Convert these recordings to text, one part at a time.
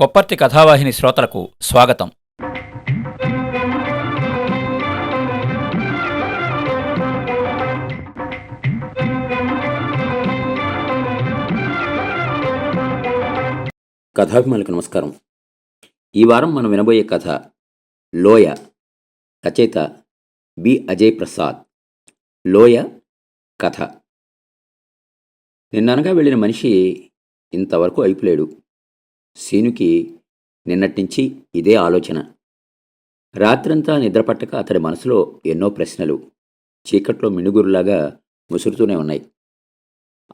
కొప్పర్తి కథావాహిని శ్రోతలకు స్వాగతం. కథాభిమానులకు నమస్కారం. ఈ వారం మనం వినబోయే కథ లోయ రచయిత బి. అజయ్ ప్రసాద్. లోయ కథ. నిన్ననగా వెళ్ళిన మనిషి ఇంతవరకు అయిపోలేడు. సీనుకి నిన్నటించి ఇదే ఆలోచన. రాత్రంతా నిద్రపట్టక అతడి మనసులో ఎన్నో ప్రశ్నలు చీకట్లో మినుగురులాగా ముసురుతూనే ఉన్నాయి.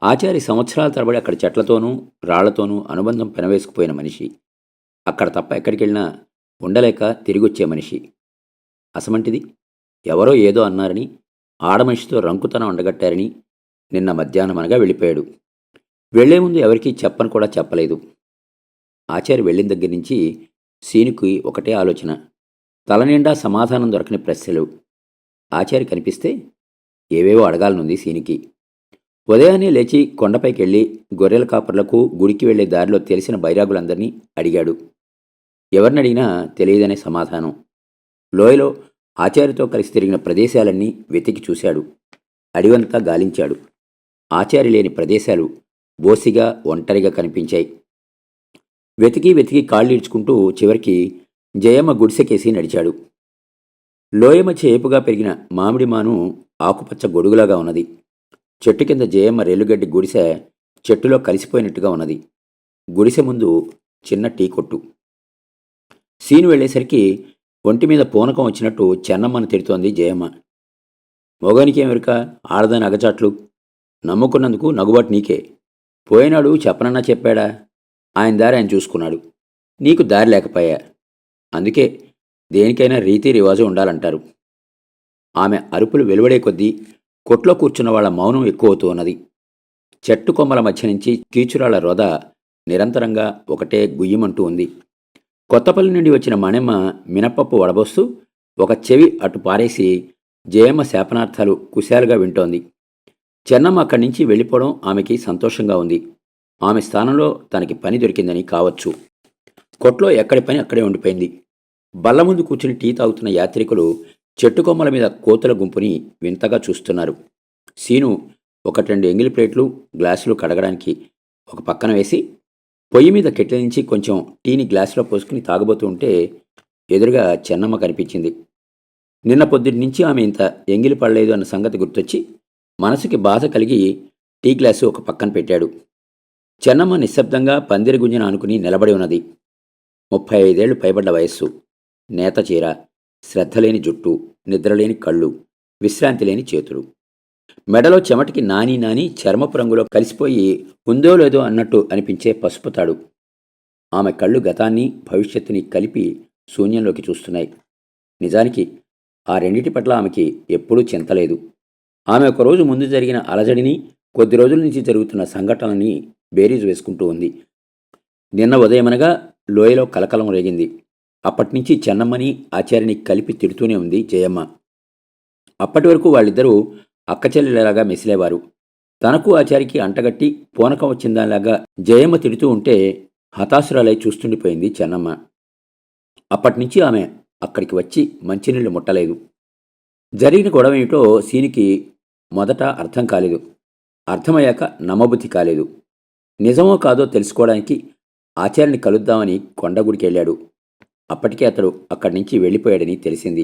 ఆచారి సంవత్సరాల తరబడి అక్కడ చెట్లతోనూ రాళ్ళతోనూ అనుబంధం పెనవేసుకుపోయిన మనిషి. అక్కడ తప్ప ఎక్కడికి వెళ్ళినా ఉండలేక తిరిగొచ్చే మనిషి. అసమంటిది? ఎవరో ఏదో అన్నారని ఆడమనిషితో రంకుతనం ఉండగట్టారని నిన్న మధ్యాహ్నం అనగా వెళ్ళిపోయాడు. వెళ్ళే ముందు ఎవరికీ చెప్పని కూడా చెప్పలేదు. ఆచారి వెళ్ళిన దగ్గర నుంచి సీనుకి ఒకటే ఆలోచన. తలనిండా సమాధానం దొరకని ప్రశ్నలు. ఆచారి కనిపిస్తే ఏవేవో అడగాలనుంది సీనికి ఉదయాన్నే లేచి కొండపైకి వెళ్ళి గొర్రెల కాపర్లకు గుడికి వెళ్ళే దారిలో తెలిసిన బైరాగులందరినీ అడిగాడు. ఎవరిని అడిగినా తెలియదనే సమాధానం. లోయలో ఆచార్యతో కలిసి తిరిగిన ప్రదేశాలన్నీ వెతికి చూశాడు. అడివంతా గాలించాడు. ఆచారి లేని ప్రదేశాలు బోసిగా ఒంటరిగా కనిపించాయి. వెతికి వెతికి కాళ్ళీడ్చుకుంటూ చివరికి జయమ్మ గుడిసెకేసి నడిచాడు. లోయమ్మ చేపుగా పెరిగిన మామిడి మాను ఆకుపచ్చ గొడుగులాగా ఉన్నది. చెట్టు కింద జయమ్మ రేలుగడ్డి గుడిసె చెట్టులో కలిసిపోయినట్టుగా ఉన్నది. గుడిసె ముందు చిన్న టీ కొట్టు. సీను వెళ్ళేసరికి ఒంటి మీద పూనకం వచ్చినట్టు చెన్నమ్మను తిడుతోంది జయమ్మ. మొగానికి ఏమెరుక ఆడదాని అగచాట్లు. నమ్ముకున్నందుకు నగుబాటు నీకే. పోయినాడు చెప్పనన్నా చెప్పాడా? ఆయన దారి ఆయన చూసుకున్నాడు. నీకు దారి లేకపోయా? అందుకే దేనికైనా రీతి రివాజు ఉండాలంటారు. ఆమె అరుపులు వెలువడే కొద్దీ కొట్లో కూర్చున్న వాళ్ళ మౌనం ఎక్కువవుతూ ఉన్నది. చెట్టు కొమ్మల మధ్య నుంచి కీచురాళ్ళ రొద నిరంతరంగా ఒకటే గుయ్యమంటూ ఉంది. కొత్తపల్లి నుండి వచ్చిన మణెమ్మ మినప్పప్పు వడబోస్తూ ఒక చెవి అటు పారేసి జయమ్మ శాపనార్థాలు కుశాలుగా వింటోంది. చెన్నమ్మ అక్కడి నుంచి వెళ్ళిపోవడం ఆమెకి సంతోషంగా ఉంది. ఆమె స్థానంలో తనకి పని దొరికిందని కావచ్చు. కొట్లో ఎక్కడి పని అక్కడే ఉండిపోయింది. బల్ల ముందు కూర్చుని టీ తాగుతున్న యాత్రికులు చెట్టు కొమ్మల మీద కోతుల గుంపుని వింతగా చూస్తున్నారు. సీను ఒకటి రెండు ఎంగిలి ప్లేట్లు గ్లాసులు కడగడానికి ఒక పక్కన వేసి పొయ్యి మీద కెట్ల నుంచి కొంచెం టీని గ్లాసులో పోసుకుని తాగబోతూ ఉంటే ఎదురుగా చెన్నమ్మ కనిపించింది. నిన్న పొద్దుటి నుంచి ఆమె ఇంత ఎంగిలి పడలేదు అన్న సంగతి గుర్తొచ్చి మనసుకి బాధ కలిగి టీ గ్లాసు ఒక పక్కన పెట్టాడు. చెన్నమ్మ నిశ్శబ్దంగా పందిరి గుంజన అనుకుని నిలబడి ఉన్నది. ముప్పై ఐదేళ్ళు పైబడ్డ వయస్సు. నేత చీర శ్రద్ధలేని జుట్టు నిద్రలేని కళ్ళు విశ్రాంతి లేని చేతులు. మెడలో చెమటికి నాని నాని చర్మపు రంగులో కలిసిపోయి ఉందో లేదో అన్నట్టు అనిపించే పసుపు తాడు. ఆమె కళ్ళు గతాన్ని భవిష్యత్తుని కలిపి శూన్యంలోకి చూస్తున్నాయి. నిజానికి ఆ రెండిటి పట్ల ఆమెకి ఎప్పుడూ చింతలేదు ఆమె ఒకరోజు ముందు జరిగిన అలజడిని కొద్ది రోజుల నుంచి జరుగుతున్న సంఘటనని బేరీజు వేసుకుంటూ ఉంది. నిన్న ఉదయమనగా లోయలో కలకలం రేగింది. అప్పటినుంచి చెన్నమ్మని ఆచార్యని కలిపి తిడుతూనే ఉంది జయమ్మ. అప్పటి వరకు వాళ్ళిద్దరూ అక్కచెల్లెలలాగా మెసిలేవారు. తనకు ఆచారికి అంటగట్టి పూనకం వచ్చిందానిలాగా జయమ్మ తిడుతూ ఉంటే హతాశురాలై చూస్తుండిపోయింది చెన్నమ్మ. అప్పటినుంచి ఆమె అక్కడికి వచ్చి మంచినీళ్ళు ముట్టలేదు. జరిగిన గొడవ ఏమిటో సీనికి మొదట అర్థం కాలేదు. అర్థమయ్యాక నమ్మబుద్ధి కాలేదు. నిజమో కాదో తెలుసుకోవడానికి ఆచార్యని కలుద్దామని కొండగుడికి వెళ్ళాడు. అప్పటికే అతడు అక్కడి నుంచి వెళ్ళిపోయాడని తెలిసింది.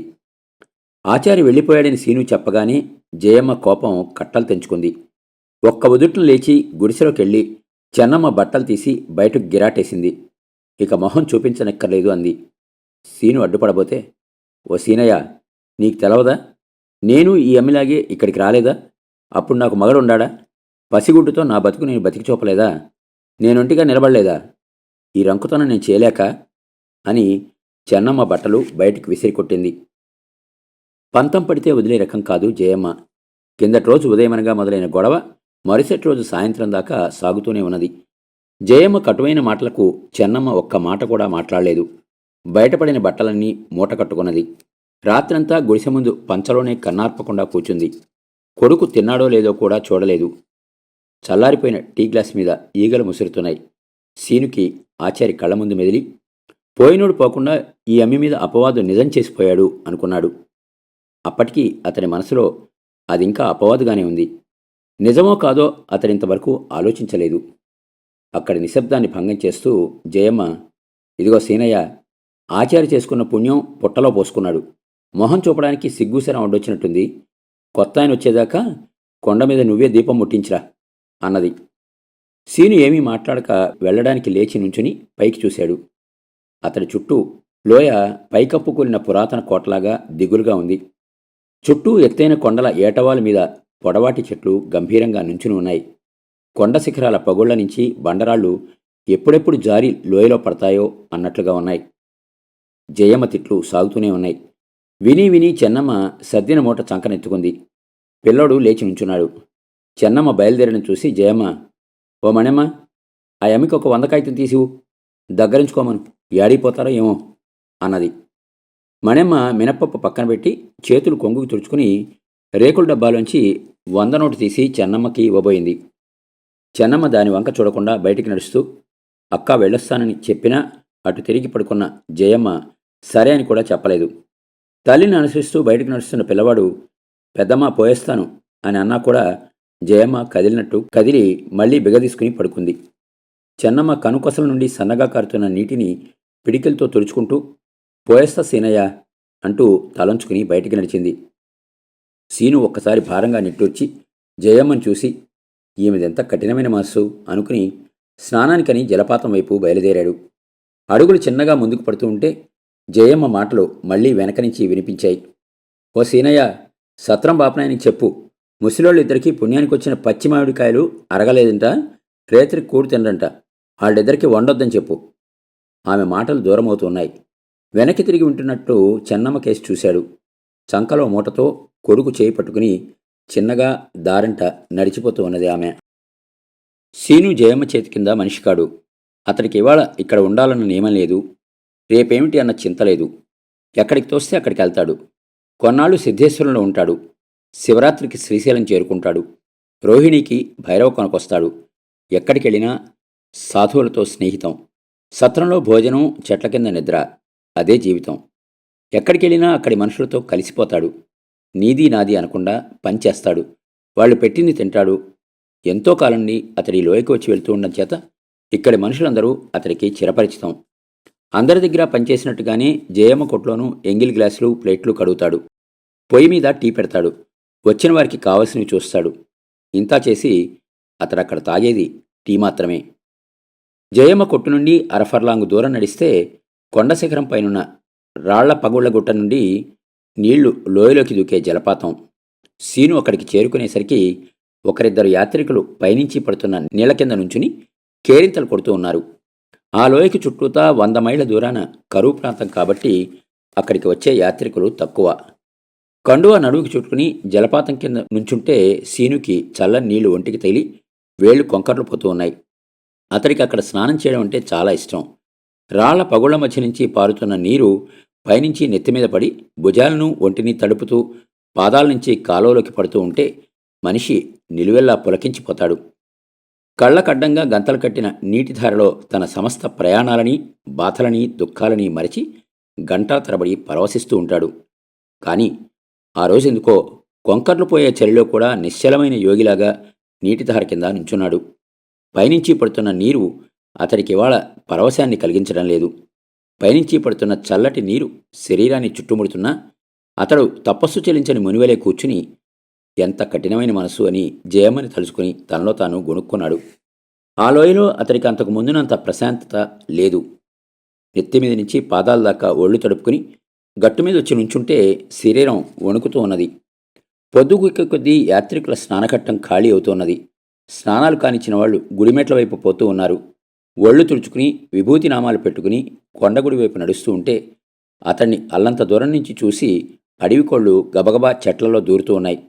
ఆచార్య వెళ్ళిపోయాడని సీను చెప్పగానే జయమ్మ కోపం కట్టలు తెంచుకుంది. ఒక్క ఉదుట్లు లేచి గుడిసెలోకి వెళ్ళి చెన్నమ్మ బట్టలు తీసి బయటకు గిరాటేసింది. ఇక మొహం చూపించనక్కర్లేదు అంది. సీను అడ్డుపడబోతే ఓ సీనయ్య నీకు తెలవదా? నేను ఈ అమ్మిలాగే ఇక్కడికి రాలేదా? అప్పుడు నాకు మగడు ఉండాడా పసిగుడ్డుతో నా బతుకు నేను బతికి చూపలేదా? నేనొంటిగా నిలబడలేదా? ఈ రంకుతనం నేను చేయలేక? అని చెన్నమ్మ బట్టలు బయటికి విసిరి కొట్టింది. పంతం పడితే వదిలే రకం కాదు జయమ్మ. కిందటి రోజు ఉదయమనగా మొదలైన గొడవ మరుసటి రోజు సాయంత్రం దాకా సాగుతూనే ఉన్నది. జయమ్మ కటువైన మాటలకు చెన్నమ్మ ఒక్క మాట కూడా మాట్లాడలేదు. బయటపడిన బట్టలన్నీ మూట కట్టుకున్నది. రాత్రంతా గుడిసె ముందు పంచలోనే కన్నార్పకుండా కూర్చుంది. కొడుకు తిన్నాడో లేదో కూడా చూడలేదు. చల్లారిపోయిన టీ గ్లాస్ మీద ఈగలు ముసురుతున్నాయి. సీనుకి ఆచారి కళ్ళ ముందు మెదిలి పోయినోడు పోకుండా ఈ అమ్మి మీద అపవాదు నిజం చేసిపోయాడు అనుకున్నాడు. అప్పటికి అతని మనసులో అది ఇంకా అపవాదుగానే ఉంది. నిజమో కాదో అతడింతవరకు ఆలోచించలేదు. అక్కడి నిశ్శబ్దాన్ని భంగం చేస్తూ జయమ్మ ఇదిగో సీనయ్య ఆచారి చేసుకున్న పుణ్యం పుట్టలో పోసుకున్నాడు. మొహం చూపడానికి సిగ్గుసరం ఉండొచ్చినట్టుంది కొత్త ఆయన వచ్చేదాకా కొండ మీద నువ్వే దీపం ముట్టించిరా. అన్నది. సీను ఏమీ మాట్లాడక వెళ్ళడానికి లేచి నుంచుని పైకి చూశాడు. అతడి చుట్టూ లోయ పైకప్పుకూలిన పురాతన కోటలాగా దిగులుగా ఉంది. చుట్టూ ఎత్తైన కొండల ఏటవాల మీద పొడవాటి చెట్లు గంభీరంగా నుంచుని ఉన్నాయి. కొండ శిఖరాల పగుళ్ళ నుంచి బండరాళ్ళు ఎప్పుడెప్పుడు జారి లోయలో పడతాయో అన్నట్లుగా ఉన్నాయి. జయమ తిట్లు సాగుతూనే ఉన్నాయి. విని విని చెన్నమ్మ సర్దిన మూట చంకనెత్తుకుంది. పిల్లోడు లేచి నుంచున్నాడు. చెన్నమ్మ బయలుదేరిన చూసి జయమ్మ ఓ మణమ్మ ఆ అమ్మకి ఒక వంద కాగితం తీసివు దగ్గరించుకోమను. ఏడిపోతారో ఏమో అన్నది. మణమ్మ మినప్పప్పు పక్కన పెట్టి చేతులు కొంగుకు తుడుచుకుని రేకుల డబ్బాలోంచి వంద నోటు తీసి చెన్నమ్మకి ఇవ్వబోయింది. చెన్నమ్మ దాని వంక చూడకుండా బయటికి నడుస్తూ అక్క వెళ్ళొస్తానని చెప్పినా అటు తిరిగి పడుకున్న జయమ్మ సరే అని కూడా చెప్పలేదు. తల్లిని అనుసరిస్తూ బయటికి నడుస్తున్న పిల్లవాడు పెద్దమ్మ పోయేస్తాను అని అన్నా కూడా జయమ్మ కదిలినట్టు కదిలి మళ్ళీ బిగదీసుకుని పడుకుంది. చెన్నమ్మ కనుకొసల నుండి సన్నగా కారుతున్న నీటిని పిడికిలతో తుడుచుకుంటూ పోయేస్తా సీనయ్య అంటూ తలంచుకుని బయటికి నడిచింది. సీను ఒక్కసారి భారంగా నిట్టూర్చి జయమ్మని చూసి ఈమెదెంత కఠినమైన మనస్సు అనుకుని స్నానానికని జలపాతం వైపు బయలుదేరాడు. అడుగులు చిన్నగా ముందుకు పడుతూ ఉంటే జయమ్మ మాటలు మళ్ళీ వెనక నుంచి వినిపించాయి. ఓ సీనయ్య సత్రం బాపనాయనికి చెప్పు ముసలోళ్ళిద్దరికీ పుణ్యానికి వచ్చిన పచ్చి మామిడికాయలు అరగలేదంట రేత్రికి కూడు తినరంట. వాళ్ళిద్దరికీ వండొద్దని చెప్పు. ఆమె మాటలు దూరమవుతున్నాయి. వెనక్కి తిరిగి వింటున్నట్టు చెన్నమ్మ కేసి చూశాడు. చంకలో మూటతో కొడుకు చేయి పట్టుకుని చిన్నగా దారంట నడిచిపోతూ ఉన్నది ఆమె. సీను జయమ్మ చేతి కింద మనిషి కాడు. అతడికి ఇవాళ ఇక్కడ ఉండాలన్న నియమం లేదు. రేపేమిటి అన్న చింత లేదు. ఎక్కడికి తోస్తే అక్కడికి వెళ్తాడు. కొన్నాళ్ళు సిద్ధేశ్వరంలో ఉంటాడు. శివరాత్రికి శ్రీశైలం చేరుకుంటాడు. రోహిణికి భైరవ కొనకొస్తాడు. ఎక్కడికెళ్ళినా సాధువులతో స్నేహితం. సత్రంలో భోజనం చెట్ల కింద నిద్ర అదే జీవితం. ఎక్కడికెళ్ళినా అక్కడి మనుషులతో కలిసిపోతాడు. నీది నాది అనకుండా పనిచేస్తాడు. వాళ్ళు పెట్టింది తింటాడు. ఎంతో కాలం నుండి అతడి లోయకి వచ్చి వెళ్తూ ఉండడం చేత ఇక్కడి మనుషులందరూ అతడికి చిరపరిచితం. అందరి దగ్గర పనిచేసినట్టుగానే జయమ్మ కొట్లోనూ ఎంగిల్ గ్లాసులు ప్లేట్లు కడుగుతాడు. పొయ్యి మీద టీ పెడతాడు. వచ్చిన వారికి కావలసినవి చూస్తాడు. ఇంతా చేసి అతడక్కడ తాగేది టీ మాత్రమే. జయమ్మ కొట్టు నుండి అరఫర్లాంగు దూరం నడిస్తే కొండ శిఖరం పైనున్న రాళ్ళ పగుళ్ళ గుట్ట నుండి నీళ్ళు లోయలోకి దూకే జలపాతం. సీను అక్కడికి చేరుకునేసరికి ఒకరిద్దరు యాత్రికులు పైనుంచి పడుతున్న నీళ్ళ కింద నుంచుని కేరింతలు కొడుతూ ఉన్నారు. ఆ లోయకి చుట్టూతా వంద మైళ్ళ దూరాన కరువు ప్రాంతం కాబట్టి అక్కడికి వచ్చే యాత్రికులు తక్కువ. కండువా నడువుకి చుట్టుకుని జలపాతం కింద నుంచుంటే సీనుకి చల్లని నీళ్ళు ఒంటికి తగిలి వేళ్ళు కొంకర్లు పోతూ ఉన్నాయి. అతడికి అక్కడ స్నానం చేయడం అంటే చాలా ఇష్టం. రాళ్ళ పగుళ్ళ మధ్య నుంచి పారుతున్న నీరు పైనుంచి నెత్తిమీద పడి భుజాలను ఒంటిని తడుపుతూ పాదాల నుంచి కాలువలోకి పడుతూ ఉంటే మనిషి నిలువెల్లా పులకించిపోతాడు. కళ్ళకడ్డంగా గంతలు కట్టిన నీటిధారలో తన సమస్త ప్రయాణాలని బాధలని దుఃఖాలని మరచి గంటల తరబడి పరవశిస్తూ ఉంటాడు. కానీ ఆ రోజు ఎందుకో కొంకర్లు పోయే చలిలో కూడా నిశ్చలమైన యోగిలాగా నీటిధార కింద నుంచున్నాడు. పైనుంచి పడుతున్న నీరు అతడికి ఇవాళ పరవశాన్ని కలిగించడం లేదు. పైనుంచి పడుతున్న చల్లటి నీరు శరీరాన్ని చుట్టుముడుతున్నా అతడు తపస్సు చెల్లించని మునివలే కూర్చుని ఎంత కఠినమైన మనసు అని జయమని తలుచుకుని తనలో తాను గొనుక్కున్నాడు ఆ లోయలో అతడికి అంతకు ముందునంత ప్రశాంతత లేదు. నెత్తి మీద నుంచి పాదాల దాకా ఒళ్ళు తడుపుకుని గట్టు మీద వచ్చి నుంచుంటే శరీరం వణుకుతూ ఉన్నది. పొద్దుగుక్క కొద్దీ యాత్రికుల స్నానఘట్టం ఖాళీ అవుతున్నది. స్నానాలు కానిచ్చిన వాళ్ళు గుడిమెట్ల వైపు పోతూ ఉన్నారు. ఒళ్ళు తుడుచుకుని విభూతి నామాలు పెట్టుకుని కొండగుడి వైపు నడుస్తూ ఉంటే అతన్ని అల్లంత దూరం నుంచి చూసి అడవి కోళ్ళు గబగబా చెట్లలో దూరుతూ ఉన్నాయి.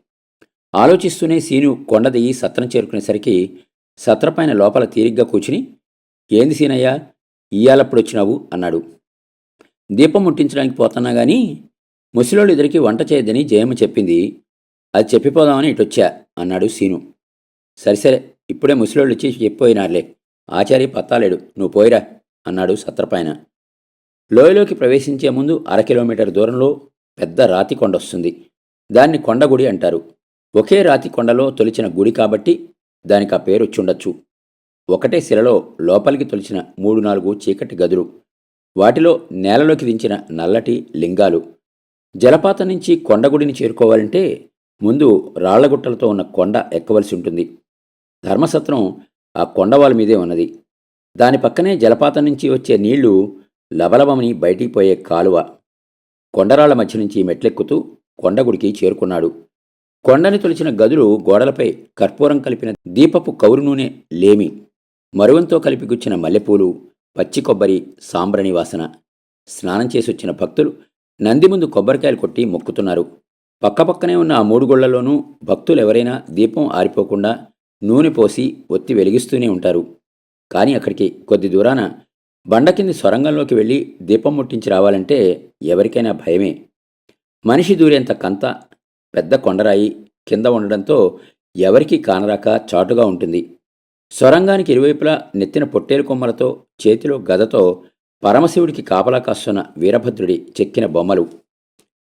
ఆలోచిస్తూనే సీను కొండ దిగి సత్రం చేరుకునేసరికి సత్రపైన లోపల తీరిగ్గా కూర్చుని ఏంది సీనయ్యా ఇయ్యాలప్పుడు వచ్చినావు అన్నాడు. దీపం ముట్టించడానికి పోతున్నా గాని ముసలోళ్ళు ఇద్దరికి వంట చేయొద్దని జయమ్మ చెప్పింది. అది చెప్పిపోదామని ఇటొచ్చా అన్నాడు సీను. సరే సరే ఇప్పుడే ముసలోళ్ళు వచ్చి చెప్పిపోయినారులే. ఆచార్య పత్తాలేడు నువ్వు పోయిరా అన్నాడు సత్రపాయన. లోయలోకి ప్రవేశించే ముందు అర కిలోమీటర్ దూరంలో పెద్ద రాతి కొండ వస్తుంది. దాన్ని కొండగుడి అంటారు. ఒకే రాతి కొండలో తొలిచిన గుడి కాబట్టి దానికి ఆ పేరు వచ్చుండొచ్చు ఒకటే శిలలో లోపలికి తొలిచిన మూడు నాలుగు చీకటి గదులు. వాటిలో నేలలోకి దించిన నల్లటి లింగాలు. జలపాతం నుంచి కొండగుడిని చేరుకోవాలంటే ముందు రాళ్ళగుట్టలతో ఉన్న కొండ ఎక్కవలసి ఉంటుంది. ధర్మసత్రం ఆ కొండవాల మీదే ఉన్నది. దాని పక్కనే జలపాతం నుంచి వచ్చే నీళ్ళు లబలబమని బయటికి పోయే కాలువ. కొండరాళ్ళ మధ్య నుంచి మెట్లెక్కుతూ కొండగుడికి చేరుకున్నాడు. కొండని తొలిచిన గదులు గోడలపై కర్పూరం కలిపిన దీపపు కౌరు నూనె లేమి మరువంతో కలిపి గుచ్చిన మల్లెపూలు పచ్చి కొబ్బరి సాంబ్రణి వాసన స్నానం చేసొచ్చిన భక్తులు నంది ముందు కొబ్బరికాయలు కొట్టి మొక్కుతున్నారు. పక్కపక్కనే ఉన్న ఆ మూడు గుళ్ళలోనూ భక్తులు ఎవరైనా దీపం ఆరిపోకుండా నూనె పోసి ఒత్తి వెలిగిస్తూనే ఉంటారు. కానీ అక్కడికి కొద్ది దూరాన బండ కింది సొరంగంలోకి వెళ్ళి దీపం ముట్టించి రావాలంటే ఎవరికైనా భయమే. మనిషి దూరేంత కంత పెద్ద కొండరాయి కింద ఉండడంతో ఎవరికీ కానరాక చాటుగా ఉంటుంది. సొరంగానికి ఇరువైపులా నెత్తిన పొట్టేలు కొమ్మలతో చేతిలో గదతో పరమశివుడికి కాపలా కాస్తున్న వీరభద్రుడి చెక్కిన బొమ్మలు.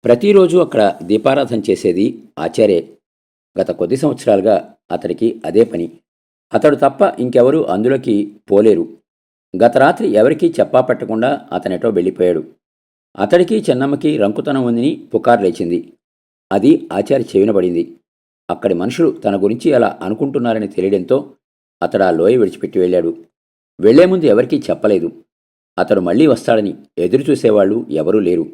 ప్రతిరోజు అక్కడ దీపారాధన చేసేది ఆచార్యే. గత కొద్ది సంవత్సరాలుగా అతడికి అదే పని. అతడు తప్ప ఇంకెవరూ అందులోకి పోలేరు. గత రాత్రి ఎవరికీ చెప్పా పెట్టకుండా అతనెటో వెళ్ళిపోయాడు. అతడికి చెన్నమ్మకి రంకుతనం ఉందని పుకారు లేచింది. అది ఆచార్య చెవినబడింది. అక్కడి మనుషులు తన గురించి అలా అనుకుంటున్నారని తెలియడంతో అతడు ఆ లోయ విడిచిపెట్టి వెళ్ళాడు. వెళ్ళే ముందు ఎవరికీ చెప్పలేదు. అతడు మళ్ళీ వస్తాడని ఎదురుచూసేవాళ్ళు ఎవరూ లేరు.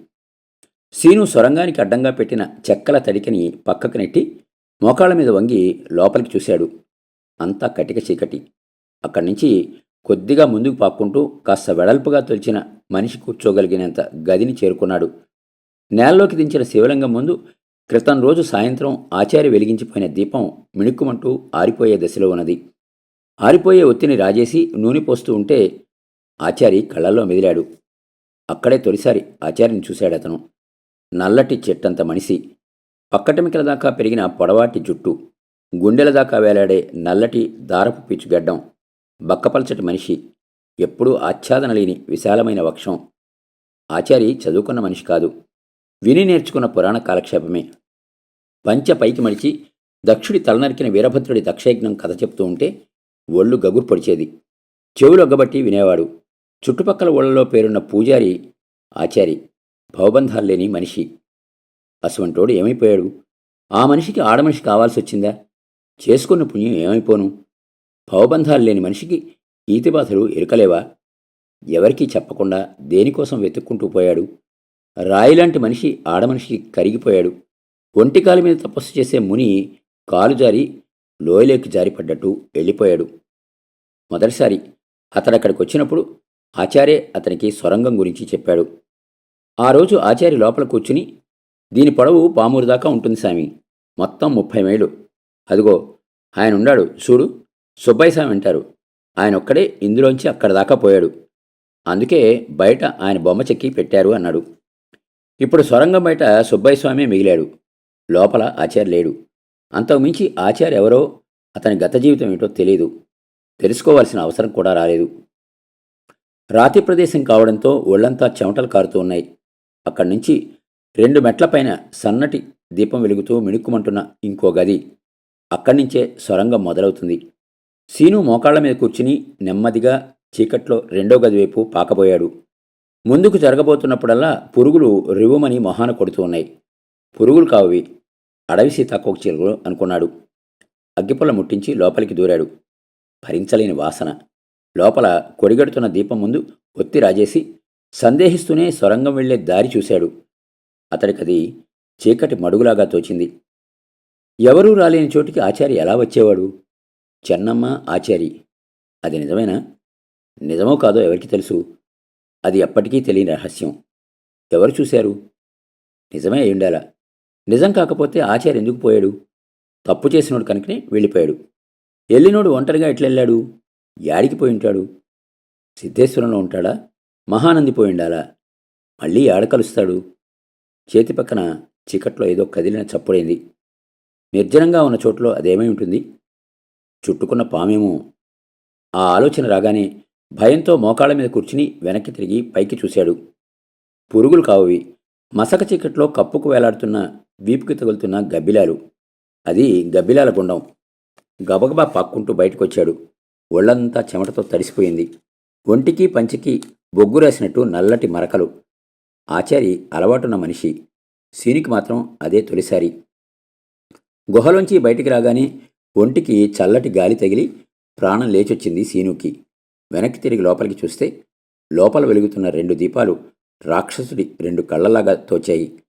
సీను సొరంగానికి అడ్డంగా పెట్టిన చెక్కల తడికని పక్కకు నెట్టి మోకాళ్ళ మీద వంగి లోపలికి చూశాడు. అంతా కటిక చీకటి. అక్కడి నుంచి కొద్దిగా ముందుకు పాక్కుంటూ కాస్త వెడల్పుగా తొలిచిన మనిషి కూర్చోగలిగినంత గదిని చేరుకున్నాడు. నేలలోకి దించిన శివలింగం ముందు క్రితం రోజు సాయంత్రం ఆచార్య వెలిగించిపోయిన దీపం మిణుక్కుమంటూ ఆరిపోయే దశలో ఉన్నది. ఆరిపోయే ఒత్తిని రాజేసి నూనె పోస్తూ ఉంటే ఆచారి కళ్ళల్లో మెదిలాడు. అక్కడే తొలిసారి ఆచార్యని చూశాడు అతను నల్లటి చెట్టంత మనిషి. పక్కటమికల దాకా పెరిగిన పొడవాటి జుట్టు. గుండెల దాకా వేలాడే నల్లటి దారపు పిచ్చుగడ్డం బక్కపల్చటి మనిషి. ఎప్పుడూ ఆచ్ఛాదన లేని విశాలమైన వక్షం. ఆచారి చదువుకున్న మనిషి కాదు. విని నేర్చుకున్న పురాణ కాలక్షేపమే. పంచ పైకి మడిచి దక్షుడి తలనరికిన వీరభద్రుడి దక్షయజ్ఞం కథ చెప్తూ ఉంటే ఒళ్ళు గగురు పొడిచేది చెవులు ఒగ్గబట్టి వినేవాడు. చుట్టుపక్కల ఊళ్ళలో పేరున్న పూజారి ఆచారి భవబంధాలు లేని మనిషి. అసవంటోడు ఏమైపోయాడు? ఆ మనిషికి ఆడమనిషి కావాల్సి వచ్చిందా చేసుకున్న పుణ్యం ఏమైపోను? భవబంధాలు లేని మనిషికి ఈతిబాధలు ఎరుకలేవా? ఎవరికీ చెప్పకుండా దేనికోసం వెతుక్కుంటూ పోయాడు? రాయిలాంటి మనిషి ఆడమనిషికి కరిగిపోయాడు. ఒంటికాలి మీద తపస్సు చేసే ముని కాలు జారి లోయలోకి జారిపడ్డట్టు వెళ్ళిపోయాడు. మొదటిసారి అతడక్కడికి వచ్చినప్పుడు ఆచార్య అతనికి సొరంగం గురించి చెప్పాడు. ఆ రోజు ఆచార్య లోపల కూర్చుని దీని పొడవు పామూరు దాకా ఉంటుంది సామి మొత్తం ముప్పై మైళ్ళు. అదిగో ఆయన ఉన్నాడు చూడు సుబ్బయ్య స్వామి అంటారు. ఆయన ఒక్కడే ఇందులోంచి అక్కడ దాకా పోయాడు. అందుకే బయట ఆయన బొమ్మ చెక్కి పెట్టారు అన్నాడు. ఇప్పుడు సొరంగం బయట సుబ్బయ్య స్వామి మిగిలాడు. లోపల ఆచార్య లేడు. అంతకుమించి ఆచార్య ఎవరో అతని గత జీవితం ఏంటో తెలియదు తెలుసుకోవాల్సిన అవసరం కూడా రాలేదు. రాతి ప్రదేశం కావడంతో ఒళ్ళంతా చెమటలు కారుతూ ఉన్నాయి. అక్కడి నుంచి రెండు మెట్లపైన సన్నటి దీపం వెలుగుతూ మిణుక్కుమంటున్న ఇంకో గది. అక్కడి నుంచే సొరంగం మొదలవుతుంది. సీను మోకాళ్ళ మీద కూర్చుని నెమ్మదిగా చీకట్లో రెండో గది వైపు పాకబోయాడు. ముందుకు జరగబోతున్నప్పుడల్లా పురుగులు రివుమని మొహాన కొడుతూ ఉన్నాయి. పురుగులు కావి అడవి సీతాకోక చిలుకలు అనుకున్నాడు. అగ్గిపుల్ల ముట్టించి లోపలికి దూరాడు. భరించలేని వాసన. లోపల కొడిగడుతున్న దీపం ముందు ఒత్తి రాజేసి సందేహిస్తూనే సొరంగం వెళ్ళే దారి చూశాడు. అతడికది చీకటి మడుగులాగా తోచింది. ఎవరూ రాలేని చోటికి ఆచారి ఎలా వచ్చేవాడు? చెన్నమ్మ ఆచారి. అది నిజమేనా? నిజమో కాదో ఎవరికి తెలుసు. అది ఎప్పటికీ తెలియని రహస్యం. ఎవరు చూశారు? నిజమే అయ్యుండాలా. నిజం కాకపోతే ఆచార్య ఎందుకు పోయాడు? తప్పు చేసినోడు కనుకనే వెళ్ళిపోయాడు. ఎల్లినోడు ఒంటరిగా ఎట్లెళ్ళాడు? యాడికి పోయి ఉంటాడు? సిద్ధేశ్వరంలో ఉంటాడా? మహానంది పోయి ఉండాలా? మళ్ళీ ఆడ కలుస్తాడు? చేతి పక్కన చీకట్లో ఏదో కదిలిన చప్పుడైంది. నిర్జనంగా ఉన్న చోట్లో అదేమై ఉంటుంది? చుట్టుకున్న పామేమో? ఆ ఆలోచన రాగానే భయంతో మోకాళ్ళ మీద కూర్చుని వెనక్కి తిరిగి పైకి చూశాడు. పురుగులు కావువి. మసక చీకట్లో కప్పుకు వేలాడుతున్న వీపుకి తగులుతున్న గబ్బిలాలు. అది గబ్బిలాల గుండం. గబగబా పాక్కుంటూ బయటకొచ్చాడు. ఒళ్ళంతా చెమటతో తడిసిపోయింది. ఒంటికి పంచికి బొగ్గు రాసినట్టు నల్లటి మరకలు. ఆచారి అలవాటున్న మనిషి. సీనికి మాత్రం అదే తొలిసారి. గుహలోంచి బయటికి రాగానే ఒంటికి చల్లటి గాలి తగిలి ప్రాణం లేచొచ్చింది సీనుకి వెనక్కి తిరిగి లోపలికి చూస్తే లోపల వెలుగుతున్న రెండు దీపాలు రాక్షసుడి రెండు కళ్ళలాగా తోచాయి.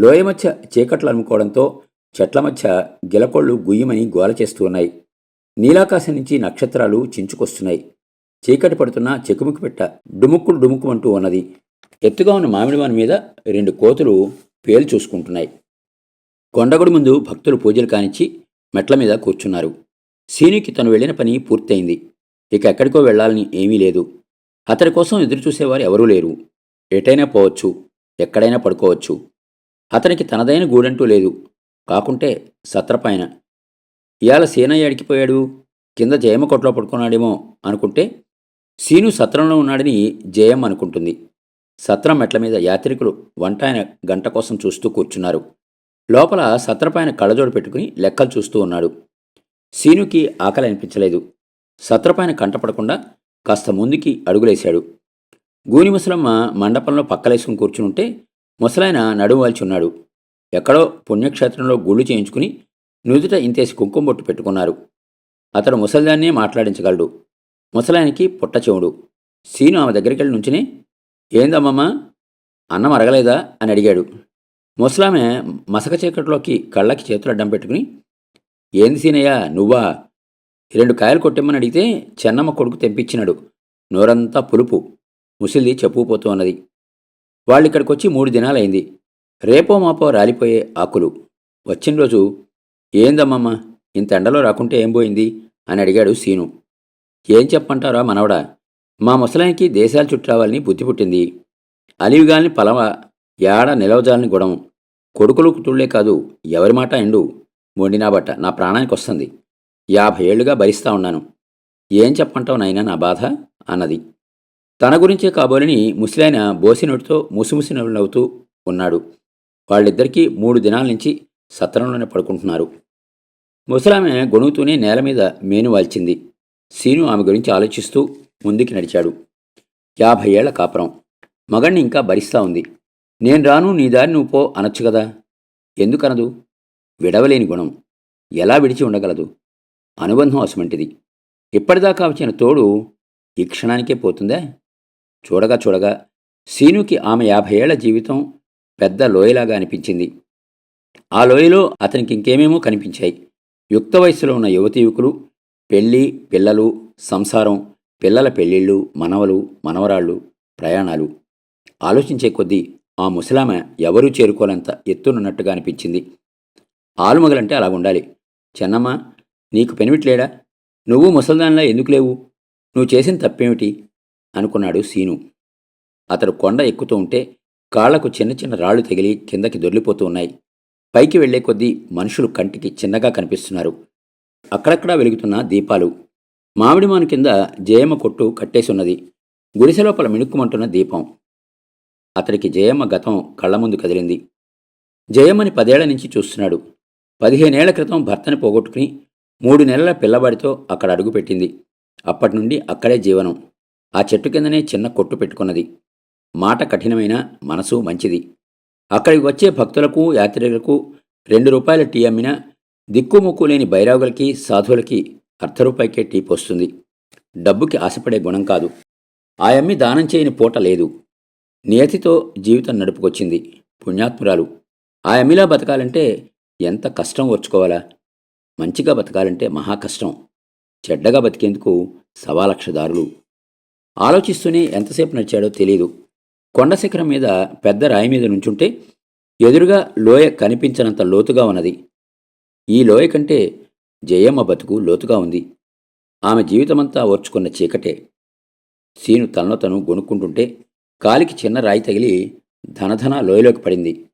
లోయ మధ్య చీకట్లు అలుముకోవడంతో చెట్ల మధ్య గిలకొళ్ళు గుయ్యమని గోల చేస్తూ ఉన్నాయి. నీలాకాశం నుంచి నక్షత్రాలు చించుకొస్తున్నాయి. చీకటి పడుతున్న చెకుముకు పెట్ట డుముక్కుడు డుముక్కుమంటూ ఉన్నది. ఎత్తుగా ఉన్న మామిడివాని మీద రెండు కోతులు పేలు చూసుకుంటున్నాయి. కొండగుడి ముందు భక్తులు పూజలు కానిచ్చి మెట్ల మీద కూర్చున్నారు. సీనికి తను వెళ్ళిన పని పూర్తయింది. ఇక ఎక్కడికో వెళ్ళాలని ఏమీ లేదు. అతడి కోసం ఎదురుచూసేవారు ఎవరూ లేరు. ఎటైనా పోవచ్చు. ఎక్కడైనా పడుకోవచ్చు. అతనికి తనదైన గూడంటూ లేదు. కాకుంటే సత్రపాయన ఇవాళ సీనయ్య అడిగిపోయాడు కింద జయమ్మ కొట్లో పడుకున్నాడేమో అనుకుంటే సీను సత్రంలో ఉన్నాడని జయమ్మ అనుకుంటుంది. సత్రం మెట్ల మీద యాత్రికులు వంట ఆయన గంట కోసం చూస్తూ కూర్చున్నారు. లోపల సత్రపాయన కళ్ళజోడు పెట్టుకుని లెక్కలు చూస్తూ ఉన్నాడు. సీనుకి ఆకలి అనిపించలేదు సత్రపాయన కంటపడకుండా కాస్త ముందుకి అడుగులేశాడు. గూని ముసలమ్మ మండపంలో పక్కలేసుకుని కూర్చునుంటే ముసలాయన నడువాల్చి ఉన్నాడు ఎక్కడో పుణ్యక్షేత్రంలో గుళ్ళు చేయించుకుని నుదుట ఇంతేసి కుంకుమ బొట్టు పెట్టుకున్నారు. అతడు ముసలిదాన్నే మాట్లాడించగలడు. ముసలాయనికి పుట్ట చెవుడు. సీను ఆమె దగ్గరికి వెళ్ళి నుంచుని ఏందమ్మమ్మ? అన్నం అరగలేదా? అని అడిగాడు. ముసలామె మసక చీకట్లోకి కళ్ళకి చేతులు అడ్డం పెట్టుకుని ఏంది సీనయ్యా నువ్వా? రెండు కాయలు కొట్టమ్మని అడిగితే చెన్నమ్మ కొడుకు తెంపించినాడు నోరంతా పులుపు. ముసిల్ది చెప్పుకుపోతూ ఉన్నది. వాళ్ళు ఇక్కడికి వచ్చి మూడు దినాలైంది. రేపో మాపో రాలిపోయే ఆకులు. వచ్చిన రోజు ఏందమ్మమ్మ ఇంత ఎండలో రాకుంటే ఏం పోయింది? అని అడిగాడు సీను. ఏం చెప్పంటారా మనవడా మా ముసలానికి దేశాలు చుట్టావాలని బుద్ధి పుట్టింది. అలివిగాల్ని పలవ ఏడ నిలవజాలని గుణం. కొడుకులు కుతుళ్ళే కాదు ఎవరి మాట ఎండు. మొండినా బట్ట నా ప్రాణానికి వస్తుంది. యాభై ఏళ్ళుగా భరిస్తా ఉన్నాను. ఏం చెప్పంటావు నాయనా నా బాధ? అన్నది. తన గురించే కాబోలని ముసలాయన బోసినోటితో ముసిముసి నవ్వుతూ ఉన్నాడు. వాళ్ళిద్దరికీ మూడు దినాల నుంచి సత్రంలోనే పడుకుంటున్నారు. ముసలామె గొణుగుతూనే నేల మీద మేను వాల్చింది. సీను ఆమె గురించి ఆలోచిస్తూ ముందుకి నడిచాడు. యాభై ఏళ్ళ కాపురం. మగణ్ణి ఇంకా భరిస్తా ఉంది. నేను రాను నీ దారి నువ్వు పో అనొచ్చు కదా? ఎందుకనదు? విడవలేని గుణం. ఎలా విడిచి ఉండగలదు? అనుబంధం అసుమంటిది. ఇప్పటిదాకా వచ్చిన తోడు ఈ క్షణానికే పోతుందా? చూడగా చూడగా సీనుకి ఆమె యాభై ఏళ్ళ జీవితం పెద్ద లోయలాగా అనిపించింది. ఆ లోయలో అతనికి ఇంకేమేమో కనిపించాయి. యుక్త వయస్సులో ఉన్న యువతి యువకులు పెళ్ళి పిల్లలు సంసారం పిల్లల పెళ్ళిళ్ళు మనవలు మనవరాళ్ళు ప్రయాణాలు. ఆలోచించే కొద్దీ ఆ ముసలామె ఎవరూ చేరుకోలేంత ఎత్తునున్నట్టుగా అనిపించింది. ఆలుమగలంటే అలా ఉండాలి. చెన్నమ్మ నీకు పెనిమిట్లేడా? నువ్వు ముసల్దాన్లా ఎందుకు లేవు? నువ్వు చేసిన తప్పేమిటి? అనుకున్నాడు సీను. అతడు కొండ ఎక్కుతూ ఉంటే కాళ్ళకు చిన్న చిన్న రాళ్ళు తగిలి కిందకి దొర్లిపోతూ ఉన్నాయి. పైకి వెళ్ళే కొద్దీ మనుషులు కంటికి చిన్నగా కనిపిస్తున్నారు. అక్కడక్కడా వెలుగుతున్న దీపాలు. మామిడిమాను కింద జయమ్మ కొట్టు కట్టేసి ఉన్నది గుడిసె లోపల మిణుక్కుమంటున్న దీపం. అతడికి జయమ్మ గతం కళ్ళ ముందు కదిలింది. జయమ్మని పదేళ్ళ నుంచి చూస్తున్నాడు. పదిహేనేళ్ళ క్రితం భర్తని పోగొట్టుకుని మూడు నెలల పిల్లవాడితో అక్కడ అడుగుపెట్టింది. అప్పటి నుండి అక్కడే జీవనం. ఆ చెట్టు కిందనే చిన్న కొట్టు పెట్టుకున్నది. మాట కఠినమైన మనసు మంచిది. అక్కడికి వచ్చే భక్తులకు యాత్రికులకు రెండు రూపాయల టీ అమ్మినా దిక్కుముక్కు లేని బైరాగులకి సాధువులకి అర్ధ రూపాయికే టీ పోస్తుంది. డబ్బుకి ఆశపడే గుణం కాదు. ఆ అమ్మి దానం చేయని పూట లేదు. నియతితో జీవితం నడుపుకొచ్చింది పుణ్యాత్మురాలు. ఆ అమ్మిలా బతకాలంటే ఎంత కష్టం ఓర్చుకోవాలా? మంచిగా బతకాలంటే మహా కష్టం. చెడ్డగా బతికేందుకు సవాలక్ష దారులు. ఆలోచిస్తూనే ఎంతసేపు నడిచాడో తెలియదు కొండ శిఖరం మీద పెద్ద రాయి మీద నుంచుంటే ఎదురుగా లోయ కనిపించనంత లోతుగా ఉన్నది. ఈ లోయ కంటే జయమ్మ బతుకు లోతుగా ఉంది. ఆమె జీవితమంతా ఓర్చుకున్న చీకటే. సీను తనలో తను గొనుక్కుంటుంటే కాలికి చిన్న రాయి తగిలి ధనధన లోయలోకి పడింది.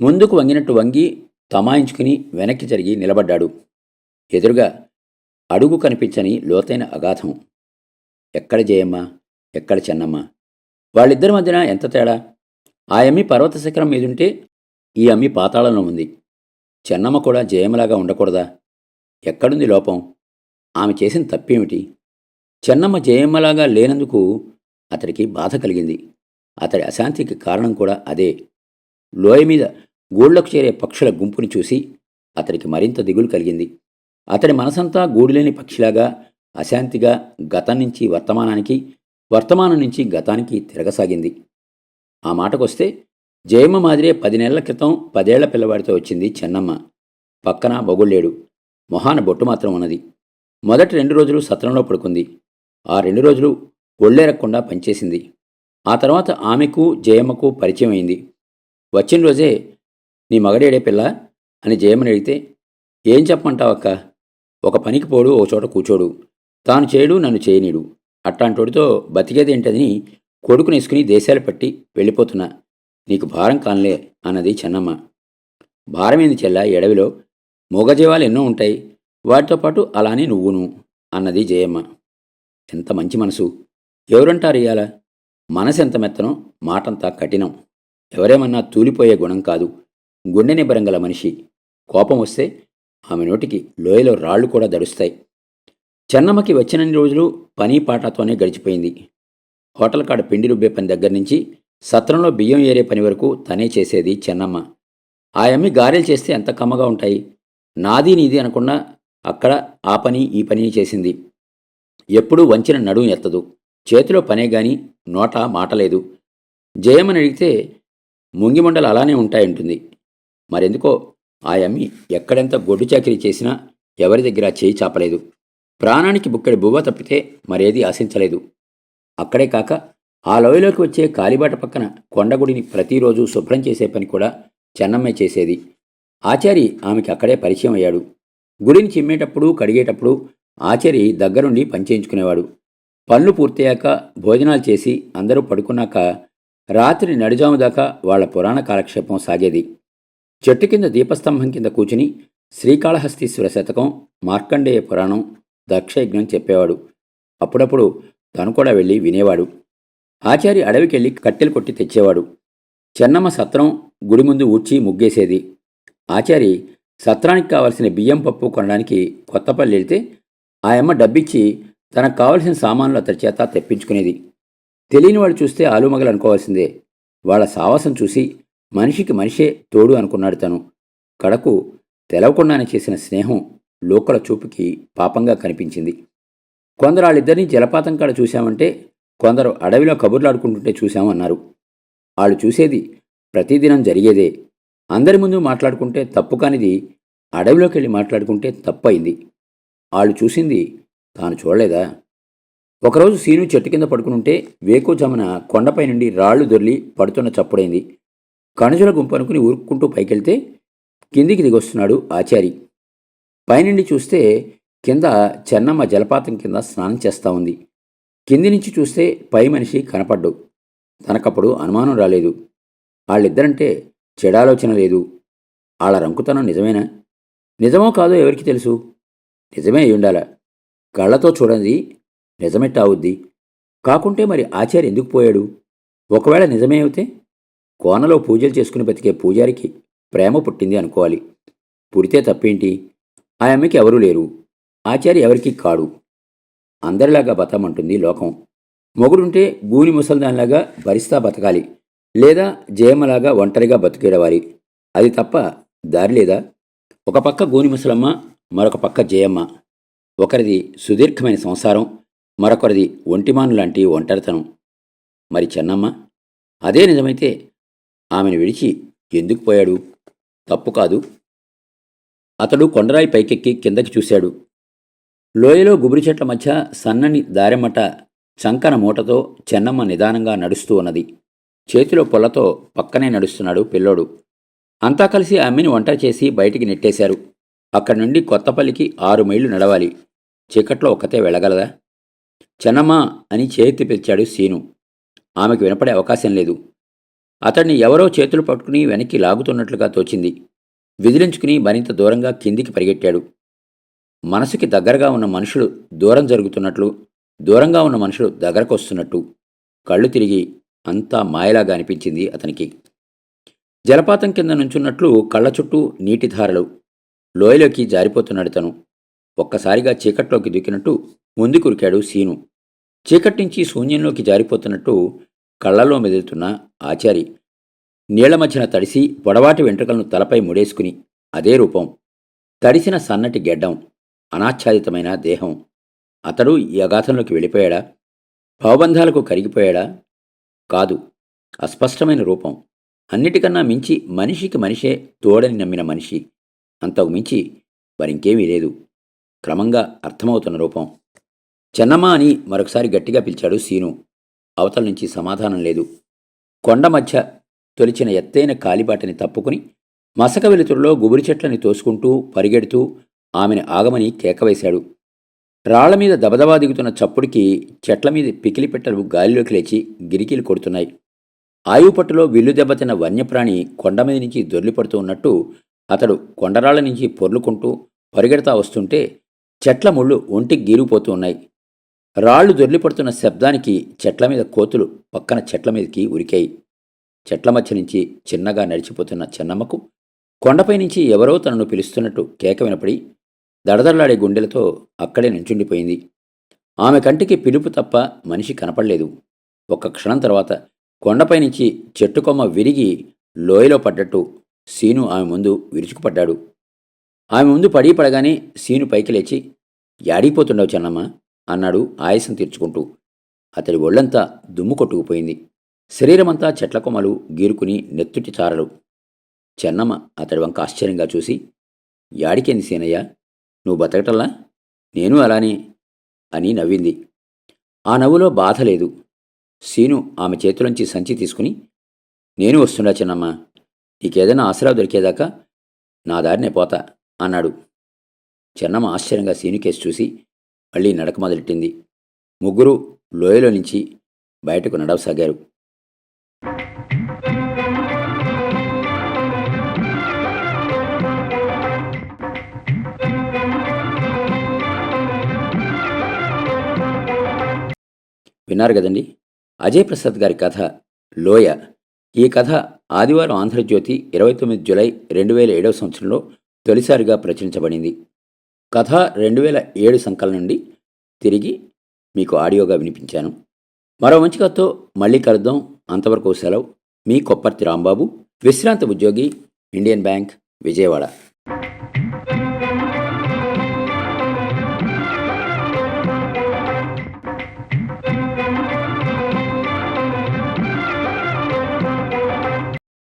ముందుకు వంగినట్టు వంగి తమాయించుకుని వెనక్కి జరిగి నిలబడ్డాడు. ఎదురుగా అడుగు కనిపించని లోతైన అగాధం. ఎక్కడ జయమ్మ? ఎక్కడ చెన్నమ్మ? వాళ్ళిద్దరి మధ్యన ఎంత తేడా? ఆ అమ్మి పర్వత శిఖరం మీదుంటే ఈ అమ్మి పాతాళంలో ఉంది. చెన్నమ్మ కూడా జయమ్మలాగా ఉండకూడదా? ఎక్కడుంది లోపం? ఆమె చేసిన తప్పేమిటి? చెన్నమ్మ జయమ్మలాగా లేనందుకు అతడికి బాధ కలిగింది. అతడి అశాంతికి కారణం కూడా అదే. లోయ మీద గూళ్ళకు చేరే పక్షుల గుంపుని చూసి అతడికి మరింత దిగులు కలిగింది. అతడి మనసంతా గూడులేని పక్షిలాగా అశాంతిగా గతం నుంచి వర్తమానానికి వర్తమానం నుంచి గతానికి తిరగసాగింది. ఆ మాటకొస్తే జయమ్మ మాదిరే పది నెలల క్రితం పదేళ్ళ పిల్లవాడితో వచ్చింది చెన్నమ్మ. పక్కన బొగుళ్ళేడు మొహాన బొట్టు మాత్రం ఉన్నది. మొదటి రెండు రోజులు సత్రంలో పడుకుంది. ఆ రెండు రోజులు ఒళ్ళేరక్కుండా పనిచేసింది. ఆ తర్వాత ఆమెకు జయమ్మకు పరిచయం అయింది. వచ్చిన రోజే నీ మగడేడే పిల్ల? అని జయమ్మని అడిగితే ఏం చెప్పమంటావక్క? ఒక పనికి పోడు ఓ చోట కూర్చోడు. తాను చేయడు నన్ను చేయనీడు అట్లాంటోడితో బతికేదేంటని కొడుకునేసుకుని దేశాలు పట్టి వెళ్ళిపోతున్నా. నీకు భారం కానలే అన్నది చెన్నమ్మ. భారమేంది చెల్ల ఎడవిలో మూగజీవాలు ఎన్నో ఉంటాయి. వాటితో పాటు అలానే నువ్వును అన్నది జయమ్మ. ఎంత మంచి మనసు. ఎవరంటారు ఇయాల మనసు ఎంత మెత్తనో మాటంతా కఠినం. ఎవరేమన్నా తూలిపోయే గుణం కాదు. గుండె నిబ్బరం గల మనిషి. కోపం వస్తే ఆమె నోటికి లోయలో రాళ్ళు కూడా దడుస్తాయి. చెన్నమ్మకి వచ్చినన్ని రోజులు పని పాటతోనే గడిచిపోయింది. హోటల్ కాడ పిండి రుబ్బే పని దగ్గర నుంచి సత్రంలో బియ్యం ఏరే పని వరకు తనే చేసేది చెన్నమ్మ. ఆయమ్మి గారెలు చేస్తే ఎంత కమ్మగా ఉంటాయి. నాది నీది అనకుండా అక్కడ ఆ పని ఈ పని చేసింది. ఎప్పుడూ వంచిన నడుం ఎత్తదు. చేతిలో పనే గాని నోట మాట లేదు. జయమని అడిగితే ముంగిమండలు అలానే ఉంటాయంటుంది మరెందుకో ఆ ఎక్కడెంత గొడ్డు చాకరీ చేసినా ఎవరి దగ్గర చేయి చాపలేదు. ప్రాణానికి బుక్కడి బువ్వ తప్పితే మరేది ఆశించలేదు. అక్కడే కాక ఆ లోయలోకి వచ్చే కాలిబాట పక్కన కొండగుడిని ప్రతిరోజు శుభ్రం చేసే పని కూడా చెన్నమ్మే చేసేది. ఆచారి ఆమెకి అక్కడే పరిచయం అయ్యాడు. గుడిని చిమ్మేటప్పుడు కడిగేటప్పుడు ఆచారి దగ్గరుండి పనిచేయించుకునేవాడు పనులు పూర్తయ్యాక భోజనాలు చేసి అందరూ పడుకున్నాక రాత్రి నడిజాము దాకా వాళ్ళ పురాణ కాలక్షేపం సాగేది. చెట్టు కింద దీపస్తంభం కింద కూచుని శ్రీకాళహస్తీశ్వర శతకం మార్కండేయ పురాణం దక్షయజ్ఞం చెప్పేవాడు. అప్పుడప్పుడు తను కూడా వెళ్ళి వినేవాడు. ఆచారి అడవికెళ్ళి కట్టెలు కొట్టి తెచ్చేవాడు. చెన్నమ్మ సత్రం గుడి ముందు ఊడ్చి ముగ్గేసేది. ఆచారి సత్రానికి కావలసిన బియ్యం పప్పు కొనడానికి కొత్తపల్లి వెళ్తే ఆయమ్మ డబ్బిచ్చి తనకు కావలసిన సామాన్లు అతడి చేత తెప్పించుకునేది. తెలియని వాళ్ళు చూస్తే ఆలుమగలు అనుకోవాల్సిందే. వాళ్ళ సావాసం చూసి మనిషికి మనిషే తోడు అనుకున్నాడు తను. కడకు తెలవకుండానే చేసిన స్నేహం లోకల చూపుకి పాపంగా కనిపించింది. కొందరు వాళ్ళిద్దరినీ జలపాతం కాడ చూశామంటే కొందరు అడవిలో కబుర్లాడుకుంటుంటే చూశామన్నారు వాళ్ళు చూసేది ప్రతిదినం జరిగేదే. అందరి ముందు మాట్లాడుకుంటే తప్పు కానిది అడవిలోకి వెళ్ళి మాట్లాడుకుంటే తప్పయింది. వాళ్ళు చూసింది తాను చూడలేదా? ఒకరోజు సీను చెట్టు కింద పడుకునుంటే వేకోజామున కొండపై నుండి రాళ్ళు దొర్లి పడుతున్న చప్పుడైంది. కణజుల గుంపు అనుకుని ఉరుక్కుంటూ పైకెళ్తే కిందికి దిగొస్తున్నాడు ఆచారి. పైనుండి చూస్తే కింద చెన్నమ్మ జలపాతం కింద స్నానం చేస్తా ఉంది. కింది నుంచి చూస్తే పై మనిషి కనపడ్డు. తనకప్పుడు అనుమానం రాలేదు. వాళ్ళిద్దరంటే చెడాలోచన లేదు. వాళ్ళ రంకుతనం నిజమేనా? నిజమో కాదో ఎవరికి తెలుసు? నిజమే అయ్యుండాల కళ్ళతో చూడండి నిజమెట్ట అవుద్ది. కాకుంటే మరి ఆచార్య ఎందుకు పోయాడు? ఒకవేళ నిజమే అయితే కోనలో పూజలు చేసుకుని బతికే పూజారికి ప్రేమ పుట్టింది అనుకోవాలి. పుడితే తప్పేంటి? ఆ అమ్మకి ఎవరూ లేరు. ఆచార్య ఎవరికి కాడు. అందరిలాగా బతమంటుంది లోకం. మొగుడుంటే గూని ముసల్దాన్లాగా భరిస్తా బతకాలి. లేదా జయమలాగా ఒంటరిగా బతికేడవాలి. అది తప్ప దారి లేదా? ఒక పక్క గూని ముసలమ్మ మరొక పక్క జయమ్మ. ఒకరిది సుదీర్ఘమైన సంసారం మరొకరిది ఒంటిమాను లాంటి ఒంటరితనం. మరి చెన్నమ్మ? అదే నిజమైతే ఆమెను విడిచి ఎందుకు పోయాడు? తప్పు కాదు. అతడు కొండరాయి పైకెక్కి కిందకి చూశాడు. లోయలో గుబురి చెట్ల మధ్య సన్నని దారెమట చంకన మూటతో చెన్నమ్మ నిదానంగా నడుస్తూ ఉన్నది. చేతిలో పొలతో పక్కనే నడుస్తున్నాడు పిల్లోడు. అంతా కలిసి అమ్మిని వంట చేసి బయటికి నెట్టేశారు. అక్కడి నుండి కొత్తపల్లికి ఆరు మైళ్ళు నడవాలి. చీకట్లో ఒక్కతే వెళ్ళగలదా? చెన్నమ్మ అని చేతి పిలిచాడు సీను. ఆమెకు వినపడే అవకాశం లేదు. అతన్ని ఎవరో చేతులు పట్టుకుని వెనక్కి లాగుతున్నట్లుగా తోచింది. విదిలించుకుని మరింత దూరంగా కిందికి పరిగెట్టాడు. మనసుకి దగ్గరగా ఉన్న మనుషులు దూరం జరుగుతున్నట్లు దూరంగా ఉన్న మనుషులు దగ్గరకొస్తున్నట్టు కళ్ళు తిరిగి అంతా మాయలాగా అనిపించింది అతనికి. జలపాతం కింద నుంచున్నట్లు కళ్ళ చుట్టూ నీటి ధారలు లోయలోకి జారిపోతున్నాడు తను. ఒక్కసారిగా చీకట్లోకి దూకినట్టు ముందు కురికాడు సీను. చీకటి నుంచి శూన్యంలోకి జారిపోతున్నట్టు కళ్ళలో మెదులుతున్న ఆచారి. నీళ్ళ మధ్యన తడిసి పొడవాటి వెంట్రుకలను తలపై ముడేసుకుని అదే రూపం. తడిసిన సన్నటి గెడ్డం అనాచ్ఛాదితమైన దేహం. అతడు ఈ అగాధంలోకి వెళ్ళిపోయాడా? భావబంధాలకు కరిగిపోయాడా? కాదు అస్పష్టమైన రూపం. అన్నిటికన్నా మించి మనిషికి మనిషే తోడని నమ్మిన మనిషి. అంతకు మించి మరింకేమీ లేదు. క్రమంగా అర్థమవుతున్న రూపం. చెన్నమ్మ అని మరొకసారి గట్టిగా పిలిచాడు సీను. అవతల నుంచి సమాధానం లేదు. కొండ మధ్య తొలిచిన ఎత్తైన కాలిబాటని తప్పుకుని మసక వెలుతురులో గుబురి చెట్లని తోసుకుంటూ పరిగెడుతూ ఆమెను ఆగమని కేకవేశాడు. రాళ్ళ మీద దబదబా దిగుతున్న చప్పుడికి చెట్ల మీద పికిలిపెట్టలు గాలిలోకి లేచి గిరికీలు కొడుతున్నాయి. ఆయుపట్టులో విల్లు దెబ్బతిన్న వన్యప్రాణి కొండ మీద నుంచి దొర్లిపడుతూ ఉన్నట్టు అతడు కొండరాళ్ళ నుంచి పొర్లుకుంటూ పరిగెడతా వస్తుంటే చెట్ల ముళ్ళు ఒంటికి గీరిపోతూ ఉన్నాయి. రాళ్ళు దొర్లిపడుతున్న శబ్దానికి చెట్ల మీద కోతులు పక్కన చెట్ల మీదకి ఉరికాయి. చెట్ల మధ్య నుంచి చిన్నగా నడిచిపోతున్న చెన్నమ్మకు కొండపై నుంచి ఎవరో తనను పిలుస్తున్నట్టు కేక వినపడి దడదడలాడే గుండెలతో అక్కడే నుంచుండిపోయింది. ఆమె కంటికి పిలుపు తప్ప మనిషి కనపడలేదు. ఒక్క క్షణం తర్వాత కొండపై నుంచి చెట్టు కొమ్మ విరిగి లోయలో పడ్డట్టు సీను ఆమె ముందు విరుచుకుపడ్డాడు. ఆమె ముందు పడి పడగానే సీను పైకి లేచి యాడిపోతుండవు చెన్నమ్మ? అన్నాడు ఆయాసం తీర్చుకుంటూ. అతడి ఒళ్ళంతా దుమ్ము కొట్టుకుపోయింది. శరీరమంతా చెట్ల కొమ్మలు గీరుకుని నెత్తుటి చారలు. చెన్నమ్మ అతడి వంక ఆశ్చర్యంగా చూసి యాడికేంది సీనయ్య? నువ్వు బతకటల్లా? నేను అలానే అని నవ్వింది. ఆ నవ్వులో బాధ లేదు. సీను ఆమె చేతిలోంచి సంచి తీసుకుని నేను వస్తుండా చిన్నమ్మ. నీకేదైనా ఆసరా దొరికేదాకా నా దారినే పోతా అన్నాడు. చిన్నమ్మ ఆశ్చర్యంగా సీను కేసు చూసి మళ్ళీ నడక మొదలెట్టింది. ముగ్గురు లోయలో నుంచి బయటకు నడవసాగారు. విన్నారు కదండి. అజయ్ ప్రసాద్ గారి కథ లోయ. ఈ కథ ఆదివారం ఆంధ్రజ్యోతి ఇరవై తొమ్మిది జులై రెండు వేల ఏడవ సంవత్సరంలో తొలిసారిగా ప్రచురించబడింది. కథ రెండు వేల ఏడు సంకలనం నుండి తిరిగి మీకు ఆడియోగా వినిపించాను. మరో మంచి కథతో మళ్ళీ కలుద్దాం. అంతవరకు సెలవు. మీ కొప్పర్తి రాంబాబు విశ్రాంత ఉద్యోగి ఇండియన్ బ్యాంక్ విజయవాడ.